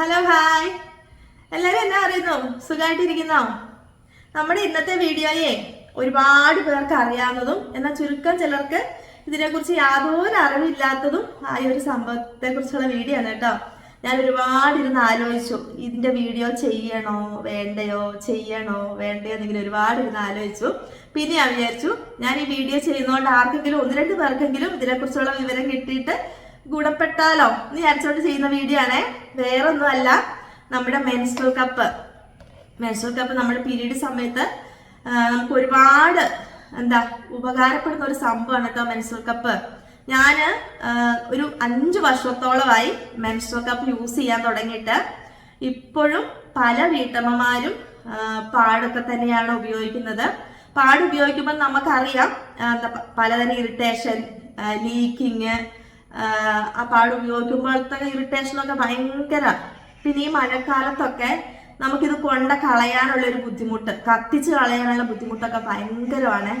Hello hi എല്ലാവരും എന്നാ അറിയുന്നു സുഖമായിട്ടിരിക്കുന്നോ നമ്മുടെ ഇന്നത്തെ വീഡിയോയെ ഒരുപാട് പേർക്ക് അറിയാവുന്നതും എന്നാൽ ചുരുക്കം ചിലർക്ക് ഇതിനെക്കുറിച്ച് യാതൊരു അറിവില്ലാത്തതും ആയ ഒരു സംഭവത്തെ കുറിച്ചുള്ള വീഡിയോ ആണ് കേട്ടോ. ഞാൻ ഒരുപാട് ഇരുന്ന് ആലോചിച്ചു. ഇതിന്റെ വീഡിയോ ചെയ്യണോ? വേണ്ടയോ? ചെയ്യണോ? വേണ്ടയോ എന്നിങ്ങനെ ഒരുപാട് ഇരുന്ന് ആലോചിച്ചു. പിന്നെ ഞാൻ വിചാരിച്ചു ഞാൻ ഈ വീഡിയോ ചെയ്യുന്നതുകൊണ്ട് ആർക്കെങ്കിലും ഒന്ന് രണ്ട് പേർക്കെങ്കിലും ഇതിനെക്കുറിച്ചുള്ള വിവരം കിട്ടിയിട്ട് ഗുണപ്പെട്ടാലോ എന്ന് വിചാരിച്ചോണ്ട് ചെയ്യുന്ന വീഡിയോ ആണേ. വേറൊന്നും അല്ല നമ്മുടെ മെൻസ്ട്രൽ കപ്പ് മെൻസ്ട്രൽ കപ്പ് നമ്മുടെ പീരീഡ് സമയത്ത് നമുക്ക് ഒരുപാട് എന്താ ഉപകാരപ്പെടുന്ന ഒരു സംഭവമാണ് കേട്ടോ മെൻസ്ട്രൽ കപ്പ് ഞാൻ ഒരു അഞ്ച് വർഷത്തോളമായി മെൻസ്ട്രൽ കപ്പ് യൂസ് ചെയ്യാൻ തുടങ്ങിയിട്ട് ഇപ്പോഴും പല വീട്ടമ്മമാരും പാടൊക്കെ തന്നെയാണ് ഉപയോഗിക്കുന്നത്. പാട് ഉപയോഗിക്കുമ്പോൾ നമുക്കറിയാം പലതരം ഇറിറ്റേഷൻ ലീക്കിങ് ആ പാട് ഉപയോഗിക്കുമ്പോഴത്തെ ഇറിറ്റേഷനൊക്കെ ഭയങ്കര. പിന്നെ ഈ മഴക്കാലത്തൊക്കെ നമുക്കിത് കൊണ്ട കളയാനുള്ള ഒരു ബുദ്ധിമുട്ട് കത്തിച്ച് കളയാനുള്ള ബുദ്ധിമുട്ടൊക്കെ ഭയങ്കരമാണ്.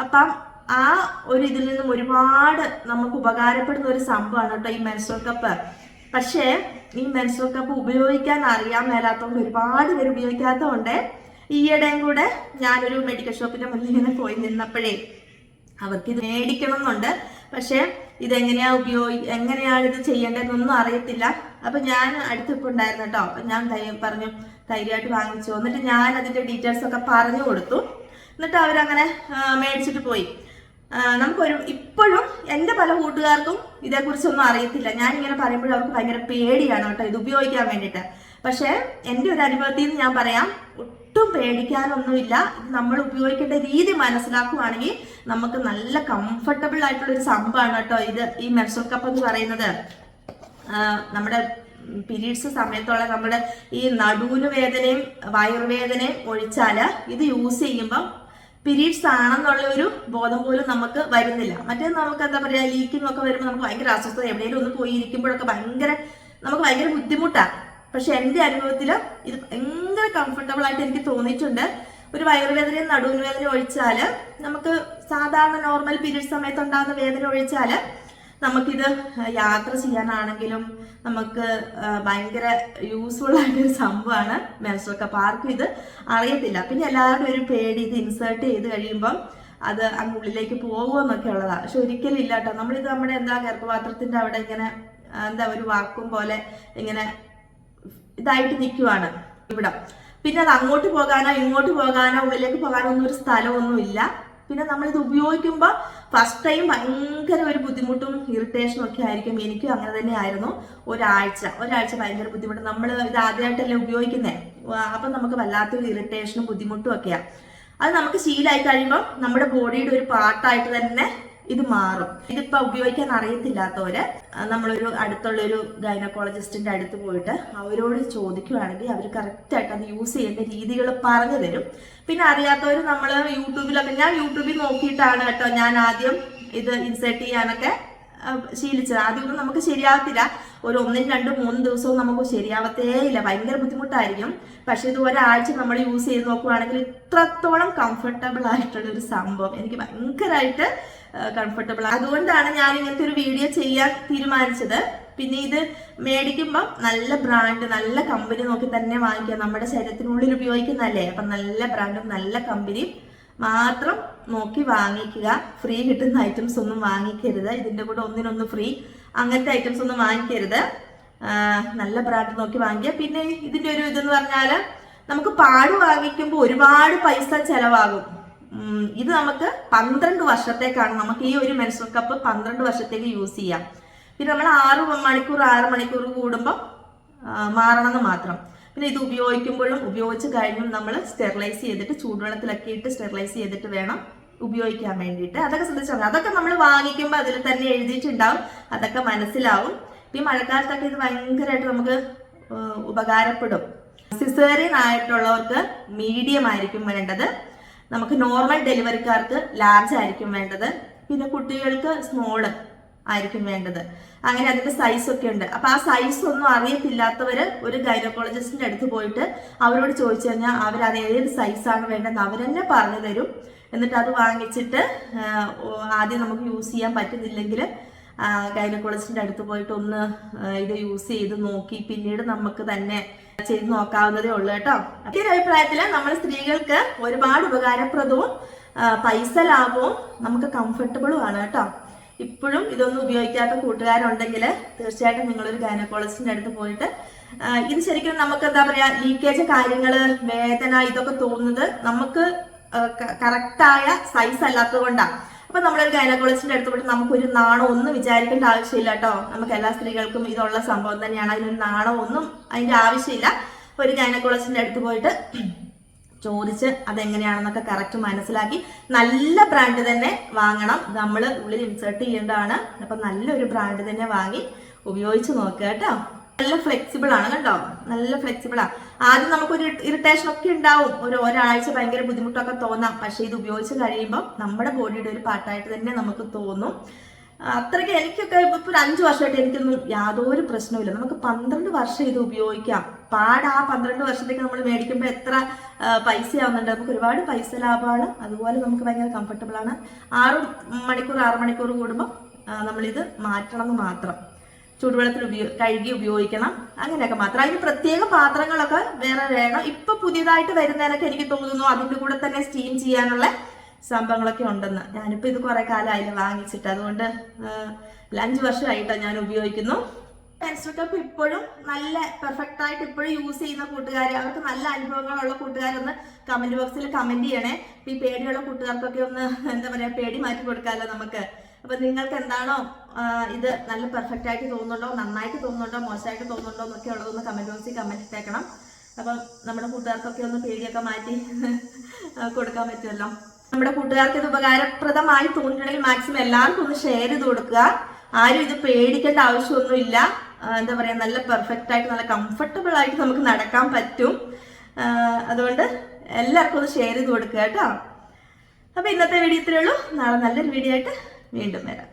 അപ്പം ആ ഒരു ഇതിൽ നിന്നും ഒരുപാട് നമുക്ക് ഉപകാരപ്പെടുന്ന ഒരു സംഭവമാണ് കേട്ടോ ഈ മെൻസ്ട്രൽ കപ്പ് പക്ഷേ ഈ മെൻസ്ട്രൽ കപ്പ് ഉപയോഗിക്കാൻ അറിയാൻ മേലാത്തതുകൊണ്ട് ഒരുപാട് പേര് ഉപയോഗിക്കാത്തതുകൊണ്ട് ഈയിടെയും കൂടെ ഞാനൊരു മെഡിക്കൽ ഷോപ്പിന്റെ മുന്നിൽ ഇങ്ങനെ പോയി നിന്നപ്പോഴേ അവർക്ക് ഇത് മേടിക്കണം എന്നുണ്ട് പക്ഷെ ഇതെങ്ങനെയാ ഉപയോഗി എങ്ങനെയാണ് ഇത് ചെയ്യേണ്ടതെന്നൊന്നും അറിയത്തില്ല. അപ്പൊ ഞാൻ അടുത്തിപ്പോ ഉണ്ടായിരുന്നു കേട്ടോ. അപ്പൊ ഞാൻ തൈ പറഞ്ഞു തൈരായിട്ട് വാങ്ങിച്ചു. എന്നിട്ട് ഞാൻ അതിന്റെ ഡീറ്റെയിൽസ് ഒക്കെ പറഞ്ഞു കൊടുത്തു. എന്നിട്ട് അവരങ്ങനെ മേടിച്ചിട്ട് പോയി. നമുക്കൊരു ഇപ്പോഴും എന്റെ പല കൂട്ടുകാർക്കും ഇതേക്കുറിച്ചൊന്നും അറിയത്തില്ല. ഞാൻ ഇങ്ങനെ പറയുമ്പോഴും അവർക്ക് ഭയങ്കര പേടിയാണ് കേട്ടോ ഇത് ഉപയോഗിക്കാൻ വേണ്ടിയിട്ട്. പക്ഷേ എന്റെ ഒരു അനുഭവത്തിൽ നിന്ന് ഞാൻ പറയാം. ഒട്ടും പേടിക്കാനൊന്നുമില്ല. നമ്മൾ ഉപയോഗിക്കേണ്ട രീതി മനസ്സിലാക്കുവാണെങ്കിൽ നമുക്ക് നല്ല കംഫർട്ടബിൾ ആയിട്ടുള്ള ഒരു സംഭവമാണ് കേട്ടോ ഇത്. ഈ മെൻസ്ട്രൽ കപ്പ് എന്ന് പറയുന്നത്. നമ്മുടെ പീരീഡ്സ് സമയത്തുള്ള നമ്മുടെ ഈ നടുവിന് വേദനയും വയറുവേദനയും ഒഴിച്ചാൽ ഇത് യൂസ് ചെയ്യുമ്പം പീരീഡ്സ് ആണെന്നുള്ള ഒരു ബോധം പോലും നമുക്ക് വരുന്നില്ല. മറ്റേ നമുക്ക് എന്താ പറയുക ലീക്കിംഗ് ഒക്കെ വരുമ്പോൾ നമുക്ക് ഭയങ്കര അസ്വസ്ഥത. എവിടെയെങ്കിലും ഒന്ന് പോയി ഇരിക്കുമ്പോഴൊക്കെ ഭയങ്കര നമുക്ക് ഭയങ്കര ബുദ്ധിമുട്ടാണ് പക്ഷെ എന്റെ അനുഭവത്തിൽ ഇത് ഭയങ്കര കംഫർട്ടബിൾ ആയിട്ട് എനിക്ക് തോന്നിയിട്ടുണ്ട്. ഒരു വയറുവേദനയും നടുവിന് വേദന ഒഴിച്ചാൽ നമുക്ക് സാധാരണ നോർമൽ പീരീഡ് സമയത്ത് ഉണ്ടാകുന്ന വേദന ഒഴിച്ചാൽ നമുക്കിത് യാത്ര ചെയ്യാനാണെങ്കിലും നമുക്ക് ഭയങ്കര യൂസ്ഫുൾ ആയിട്ടൊരു സംഭവമാണ് മെൻസ്ട്രൽ കപ്പ് ആർക്കും ഇത് അറിയത്തില്ല. പിന്നെ എല്ലാവരും ഒരു പേടി ഇത് ഇൻസേർട്ട് ചെയ്ത് കഴിയുമ്പം അത് അങ്ങ് ഉള്ളിലേക്ക് പോകുമെന്നൊക്കെ ഉള്ളതാണ് പക്ഷെ ഒരിക്കലും ഇല്ല കേട്ടോ. നമ്മളിത് നമ്മുടെ എന്താ ഗർഭപാത്രത്തിന്റെ അവിടെ ഇങ്ങനെ എന്താ ഒരു വാക്കും പോലെ ഇങ്ങനെ ഇതായിട്ട് നിൽക്കുവാണ് ഇവിടെ. പിന്നെ അത് അങ്ങോട്ട് പോകാനോ ഇങ്ങോട്ട് പോകാനോ ഉള്ളിലേക്ക് പോകാനോ ഒന്നും ഒരു സ്ഥലമൊന്നും ഇല്ല പിന്നെ നമ്മൾ ഇത് ഉപയോഗിക്കുമ്പോൾ ഫസ്റ്റ് ടൈം ഭയങ്കര ഒരു ബുദ്ധിമുട്ടും ഇറിറ്റേഷനും ഒക്കെ ആയിരിക്കും. എനിക്കും അങ്ങനെ തന്നെ ആയിരുന്നു ഒരാഴ്ച ഒരാഴ്ച ഭയങ്കര ബുദ്ധിമുട്ട്. നമ്മൾ ഇത് ആദ്യമായിട്ടല്ലേ ഉപയോഗിക്കുന്നത് അപ്പം നമുക്ക് വല്ലാത്തൊരു ഇറിറ്റേഷനും ബുദ്ധിമുട്ടും ഒക്കെയാണ് അത് നമുക്ക് ശീലമായി കഴിയുമ്പോൾ നമ്മുടെ ബോഡിയുടെ ഒരു പാർട്ടായിട്ട് തന്നെ ഇത് മാറും. ഇതിപ്പോ ഉപയോഗിക്കാൻ അറിയത്തില്ലാത്തവര് നമ്മളൊരു അടുത്തുള്ളൊരു ഗൈനക്കോളജിസ്റ്റിന്റെ അടുത്ത് പോയിട്ട് അവരോട് ചോദിക്കുകയാണെങ്കിൽ അവർ കറക്റ്റായിട്ട് അത് യൂസ് ചെയ്യേണ്ട രീതികൾ പറഞ്ഞു തരും. പിന്നെ അറിയാത്തവർ നമ്മൾ യൂട്യൂബിലൊക്കെ ഞാൻ യൂട്യൂബിൽ നോക്കിയിട്ടാണ് കേട്ടോ ഞാൻ ആദ്യം ഇത് ഇൻസേർട്ട് ചെയ്യാനൊക്കെ ശീലിച്ചത്. ആദ്യമൊന്നും നമുക്ക് ശരിയാവത്തില്ല. ഒരു ഒന്നും രണ്ടും മൂന്നും ദിവസവും നമുക്ക് ശരിയാവത്തേ ഇല്ല ഭയങ്കര ബുദ്ധിമുട്ടായിരിക്കും. പക്ഷെ ഇത് ഒരാഴ്ച നമ്മൾ യൂസ് ചെയ്ത് നോക്കുവാണെങ്കിൽ ഇത്രത്തോളം കംഫർട്ടബിൾ ആയിട്ടുള്ള ഒരു സംഭവം. എനിക്ക് ഭയങ്കരമായിട്ട് കംഫർട്ടബിൾ അതുകൊണ്ടാണ് ഞാൻ ഇങ്ങനത്തെ ഒരു വീഡിയോ ചെയ്യാൻ തീരുമാനിച്ചത്. പിന്നെ ഇത് മേടിക്കുമ്പം നല്ല ബ്രാൻഡ് നല്ല കമ്പനി നോക്കി തന്നെ വാങ്ങിക്കുക. നമ്മുടെ ശരീരത്തിനുള്ളിൽ ഉപയോഗിക്കുന്നതല്ലേ? അപ്പം നല്ല ബ്രാൻഡും നല്ല കമ്പനിയും മാത്രം നോക്കി വാങ്ങിക്കുക. ഫ്രീ കിട്ടുന്ന ഐറ്റംസ് ഒന്നും വാങ്ങിക്കരുത്. ഇതിന്റെ കൂടെ ഒന്നിനൊന്ന് ഫ്രീ അങ്ങനത്തെ ഐറ്റംസ് ഒന്നും വാങ്ങിക്കരുത്. നല്ല ബ്രാൻഡ് നോക്കി വാങ്ങിക്കുക. പിന്നെ ഇതിന്റെ ഒരു ഇതെന്ന് പറഞ്ഞാൽ നമുക്ക് പാട് വാങ്ങിക്കുമ്പോൾ ഒരുപാട് പൈസ ചിലവാകും. ഇത് നമുക്ക് പന്ത്രണ്ട് വർഷത്തേക്കാണ്. നമുക്ക് ഈ ഒരു മെൻസ്ട്രൽ കപ്പ് പന്ത്രണ്ട് വർഷത്തേക്ക് യൂസ് ചെയ്യാം. പിന്നെ നമ്മൾ ആറ് മണിക്കൂർ ആറ് മണിക്കൂർ കൂടുമ്പോൾ മാറണമെന്ന് മാത്രം. പിന്നെ ഇത് ഉപയോഗിക്കുമ്പോഴും ഉപയോഗിച്ച് കഴിഞ്ഞും നമ്മൾ സ്റ്റെറിലൈസ് ചെയ്തിട്ട് ചൂടുവെള്ളത്തിലൊക്കെ ഇട്ട് സ്റ്റെറിലൈസ് ചെയ്തിട്ട് വേണം ഉപയോഗിക്കാൻ വേണ്ടിയിട്ട്. അതൊക്കെ ശ്രദ്ധിച്ചാൽ അതൊക്കെ നമ്മൾ വാങ്ങിക്കുമ്പോൾ അതിൽ തന്നെ എഴുതിയിട്ടുണ്ടാവും. അതൊക്കെ മനസ്സിലാവും. ഈ മഴക്കാലത്തൊക്കെ ഇത് ഭയങ്കരമായിട്ട് നമുക്ക് ഉപകാരപ്പെടും. സിസേറിയൻ ആയിട്ടുള്ളവർക്ക് മീഡിയം ആയിരിക്കും വേണ്ടത്. നമുക്ക് നോർമൽ ഡെലിവറിക്കാർക്ക് ലാർജ് ആയിരിക്കും വേണ്ടത്. പിന്നെ കുട്ടികൾക്ക് സ്മോൾ. ആയിരിക്കും വേണ്ടത്. അങ്ങനെ അതിന്റെ സൈസ് ഒക്കെ ഉണ്ട്. അപ്പൊ ആ സൈസ് ഒന്നും അറിയത്തില്ലാത്തവര് ഒരു ഗൈനക്കോളജിസ്റ്റിന്റെ അടുത്ത് പോയിട്ട് അവരോട് ചോദിച്ചു കഴിഞ്ഞാൽ അവർ അത് ഏത് സൈസാണ് വേണ്ടതെന്ന് അവരെന്നെ പറഞ്ഞു തരും. എന്നിട്ട് അത് വാങ്ങിച്ചിട്ട് ആദ്യം നമുക്ക് യൂസ് ചെയ്യാൻ പറ്റുന്നില്ലെങ്കിൽ ഗൈനക്കോളജിസ്റ്റിന്റെ അടുത്ത് പോയിട്ട് ഒന്ന് ഇത് യൂസ് ചെയ്ത് നോക്കി. പിന്നീട് നമുക്ക് തന്നെ ചെയ്ത് നോക്കാവുന്നതേ ഉള്ളൂ കേട്ടോ. ഈ ഒരു നമ്മൾ സ്ത്രീകൾക്ക് ഒരുപാട് ഉപകാരപ്രദവും പൈസ ലാഭവും നമുക്ക് കംഫർട്ടബിളും ആണ് കേട്ടോ. ഇപ്പോഴും ഇതൊന്നും ഉപയോഗിക്കാത്ത കൂട്ടുകാരുണ്ടെങ്കിൽ തീർച്ചയായിട്ടും നിങ്ങളൊരു ഗൈനക്കോളജിസ്റ്റിന്റെ അടുത്ത് പോയിട്ട് ഇത് ശരിക്കും നമുക്ക് എന്താ പറയാ ലീക്കേജ് കാര്യങ്ങൾ വേദന ഇതൊക്കെ തോന്നുന്നത് നമുക്ക് കറക്റ്റായ സൈസ് അല്ലാത്തത് കൊണ്ടാണ് അപ്പൊ നമ്മളൊരു ഗൈനക്കോളജിസ്റ്റിന്റെ അടുത്ത് പോയിട്ട് നമുക്കൊരു നാണോ ഒന്നും വിചാരിക്കേണ്ട ആവശ്യമില്ല കേട്ടോ നമുക്ക് എല്ലാ സ്ത്രീകൾക്കും ഇതുള്ള സംഭവം തന്നെയാണ്. അതിനൊരു നാണോ ഒന്നും അതിന്റെ ആവശ്യമില്ല. ഒരു ഗൈനക്കോളജിസ്റ്റിന്റെ അടുത്ത് പോയിട്ട് ചോദിച്ച് അതെങ്ങനെയാണെന്നൊക്കെ കറക്റ്റ് മനസ്സിലാക്കി നല്ല ബ്രാൻഡ് തന്നെ വാങ്ങണം. നമ്മൾ ഉള്ളിൽ ഇൻസേർട്ട് ചെയ്യേണ്ടതാണ്. അപ്പൊ നല്ലൊരു ബ്രാൻഡ് തന്നെ വാങ്ങി ഉപയോഗിച്ച് നോക്കുക കേട്ടോ. നല്ല ഫ്ലെക്സിബിൾ ആണ് കേട്ടോ നല്ല ഫ്ലെക്സിബിൾ ആണ് ആദ്യം നമുക്കൊരു ഇറിറ്റേഷൻ ഒക്കെ ഉണ്ടാവും. ഒരു ഒരാഴ്ച ഭയങ്കര ബുദ്ധിമുട്ടൊക്കെ തോന്നാം. പക്ഷെ ഇത് ഉപയോഗിച്ച് കഴിയുമ്പോൾ നമ്മുടെ ബോഡിയുടെ ഒരു പാർട്ടായിട്ട് തന്നെ നമുക്ക് തോന്നും. അത്രയ്ക്ക് എനിക്കൊക്കെ ഇപ്പൊ ഒരു അഞ്ചു വർഷമായിട്ട് എനിക്കൊന്നും യാതൊരു പ്രശ്നവുമില്ല. നമുക്ക് പന്ത്രണ്ട് വർഷം ഇത് ഉപയോഗിക്കാം. പാട് ആ പന്ത്രണ്ട് വർഷത്തേക്ക് നമ്മൾ മേടിക്കുമ്പോൾ എത്ര പൈസ ആവുന്നുണ്ട് നമുക്ക് ഒരുപാട് പൈസ ലാഭമാണ്. അതുപോലെ നമുക്ക് ഭയങ്കര കംഫർട്ടബിൾ ആണ്. ആറ് മണിക്കൂർ ആറ് മണിക്കൂർ കൂടുമ്പോൾ നമ്മളിത് മാറ്റണം മാത്രം. ചൂടുവെള്ളത്തിൽ ഉപയോഗ കഴുകി ഉപയോഗിക്കണം. അങ്ങനെയൊക്കെ മാത്രം. അതിന് പ്രത്യേക പാത്രങ്ങളൊക്കെ വേറെ വേണം. ഇപ്പൊ പുതിയതായിട്ട് വരുന്നതിനൊക്കെ എനിക്ക് തോന്നുന്നു അതിന്റെ കൂടെ തന്നെ സ്റ്റീം ചെയ്യാനുള്ള സംഭവങ്ങളൊക്കെ ഉണ്ടെന്ന്. ഞാനിപ്പോ ഇത് കുറെ കാലമായില്ല വാങ്ങിച്ചിട്ട് അതുകൊണ്ട് അഞ്ച് വർഷമായിട്ടോ ഞാൻ ഉപയോഗിക്കുന്നു. പെൻസിൽ കപ്പ് ഇപ്പോഴും നല്ല പെർഫെക്റ്റ് ആയിട്ട് ഇപ്പോഴും യൂസ് ചെയ്യുന്ന കൂട്ടുകാർ അവർക്ക് നല്ല അനുഭവങ്ങളുള്ള കൂട്ടുകാരൊന്ന് കമന്റ് ബോക്സിൽ കമന്റ് ചെയ്യണേ. ഈ പേടിയുള്ള കൂട്ടുകാർക്കൊക്കെ ഒന്ന് എന്താ പറയാ പേടി മാറ്റി കൊടുക്കാമല്ലോ നമുക്ക്. അപ്പൊ നിങ്ങൾക്ക് എന്താണോ ഇത് നല്ല പെർഫെക്റ്റ് ആയിട്ട് തോന്നുന്നുണ്ടോ നന്നായിട്ട് തോന്നുന്നുണ്ടോ മോശമായിട്ട് തോന്നുന്നുണ്ടോ എന്നൊക്കെ ഉള്ളതൊന്ന് കമന്റ് ബോക്സിൽ കമന്റ് ഇട്ടേക്കണം. അപ്പം നമ്മുടെ കൂട്ടുകാർക്കൊക്കെ ഒന്ന് പേടിയൊക്കെ മാറ്റി കൊടുക്കാൻ പറ്റുമല്ലോ. നമ്മുടെ കൂട്ടുകാർക്ക് ഇത് ഉപകാരപ്രദമായി തോന്നിയിട്ടുണ്ടെങ്കിൽ മാക്സിമം എല്ലാവർക്കും ഒന്ന് ഷെയർ ചെയ്ത് കൊടുക്കുക. ആരും ഇത് പേടിക്കേണ്ട ആവശ്യമൊന്നുമില്ല. എന്താ പറയാ നല്ല പെർഫെക്റ്റ് ആയിട്ട് നല്ല കംഫർട്ടബിൾ ആയിട്ട് നമുക്ക് നടക്കാൻ പറ്റും. അതുകൊണ്ട് എല്ലാവർക്കും ഒന്ന് ഷെയർ ചെയ്ത് കൊടുക്കുക കേട്ടോ. അപ്പൊ ഇന്നത്തെ വീഡിയോ ഇത്രയേ ഉള്ളൂ. നാളെ നല്ലൊരു വീഡിയോ ആയിട്ട് വീണ്ടും വരാം.